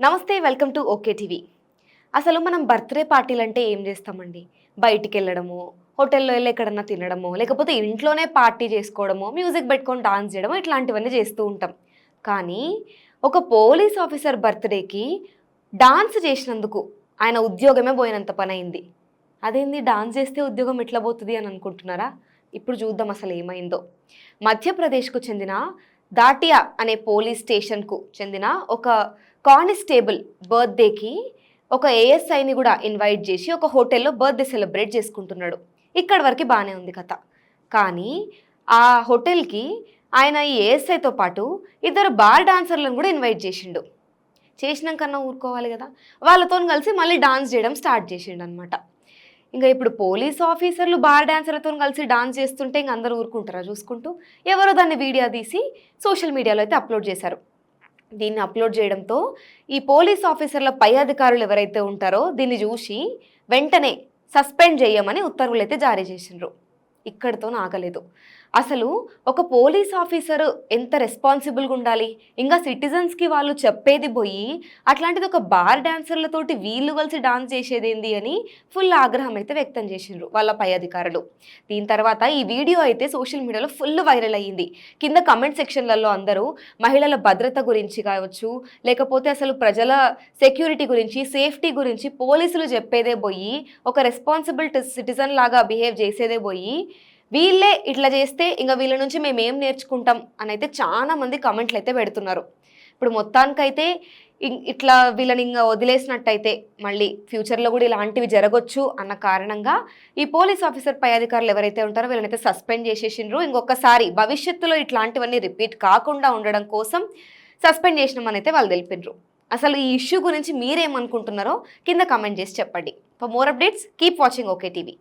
నమస్తే welcome to okay TV. అసలు మనం బర్త్డే పార్టీలు అంటే ఏం చేస్తామండి? బయటికి వెళ్ళడము హోటల్లో వెళ్ళి ఎక్కడన్నా తినడము లేకపోతే ఇంట్లోనే పార్టీ చేసుకోవడము మ్యూజిక్ పెట్టుకొని డాన్స్ చేయడము ఇట్లాంటివన్నీ చేస్తూ ఉంటాం. కానీ ఒక పోలీస్ ఆఫీసర్ బర్త్డేకి డాన్స్ చేసినందుకు ఆయన ఉద్యోగమే పోయినంత పని అయింది అదేంది? డాన్స్ చేస్తే ఉద్యోగం ఎట్లా పోతుంది అని అనుకుంటున్నారా? ఇప్పుడు చూద్దాం అసలు ఏమైందో. మధ్యప్రదేశ్కు చెందిన దాటియా అనే పోలీస్ స్టేషన్కు చెందిన ఒక కానిస్టేబుల్ బర్త్డేకి ఒక ఏఎస్ఐని కూడా ఇన్వైట్ చేసి ఒక హోటల్లో బర్త్డే సెలబ్రేట్ చేసుకుంటున్నాడు. ఇక్కడ వరకు బాగానే ఉంది కథ. కానీ ఆ హోటల్కి ఆయన ఈ ఏఎస్ఐతో పాటు ఇద్దరు బార్ డాన్సర్లను కూడా ఇన్వైట్ చేసిండు. చేసినాకన్నా ఊరుకోవాలి కదా. వాళ్ళతో కలిసి మళ్ళీ డాన్స్ చేయడం స్టార్ట్ చేసిండు అనమాట ఇంకా ఇప్పుడు పోలీస్ ఆఫీసర్లు బార్ డాన్సర్లతో కలిసి డాన్స్ చేస్తుంటే ఇంక అందరూ ఊరుకుంటారా చూసుకుంటూ? ఎవరో దాన్ని వీడియో తీసి సోషల్ మీడియాలో అయితే అప్లోడ్ చేశారు. దీన్ని అప్లోడ్ చేయడంతో ఈ పోలీస్ ఆఫీసర్ల పై అధికారులు ఎవరైతే ఉంటారో దీన్ని చూసి వెంటనే సస్పెండ్ చేయమని ఉత్తర్వులు అయితే జారీ చేసిండ్రు. ఇక్కడితో ఆగలేదు. అసలు ఒక పోలీస్ ఆఫీసర్ ఎంత రెస్పాన్సిబుల్గా ఉండాలి? ఇంకా సిటిజన్స్కి వాళ్ళు చెప్పేది పోయి అట్లాంటిది ఒక బార్ డాన్సర్లతోటి వీళ్ళు కలిసి డాన్స్ చేసేదేంది అని ఫుల్ ఆగ్రహం అయితే వ్యక్తం చేసిండ్రు వాళ్ళ పై అధికారులు. దీని తర్వాత ఈ వీడియో అయితే సోషల్ మీడియాలో ఫుల్ వైరల్ అయ్యింది. కింద కమెంట్ సెక్షన్లలో అందరూ మహిళల భద్రత గురించి కావచ్చు లేకపోతే అసలు ప్రజల సెక్యూరిటీ గురించి సేఫ్టీ గురించి పోలీసులు చెప్పేదే పోయి ఒక రెస్పాన్సిబుల్ సిటిజన్ లాగా బిహేవ్ చేసేదే పోయి వీళ్ళే ఇట్లా చేస్తే ఇంకా వీళ్ళ నుంచి మేము ఏం నేర్చుకుంటాం అని అయితే చాలా మంది కమెంట్లు అయితే పెడుతున్నారు. ఇప్పుడు మొత్తానికైతే ఇట్లా వీళ్ళని ఇంకా వదిలేసినట్టయితే మళ్ళీ ఫ్యూచర్లో కూడా ఇలాంటివి జరగొచ్చు అన్న కారణంగా ఈ పోలీస్ ఆఫీసర్ పై అధికారులు ఎవరైతే ఉంటారో వీళ్ళనైతే సస్పెండ్ చేసేసిండ్రు. ఇంకొకసారి భవిష్యత్తులో ఇట్లాంటివన్నీ రిపీట్ కాకుండా ఉండడం కోసం సస్పెండ్ చేసినామని అయితే వాళ్ళు తెలిపిండ్రు. అసలు ఈ ఇష్యూ గురించి మీరేమనుకుంటున్నారో కింద కమెంట్ చేసి చెప్పండి. For more updates keep watching OK TV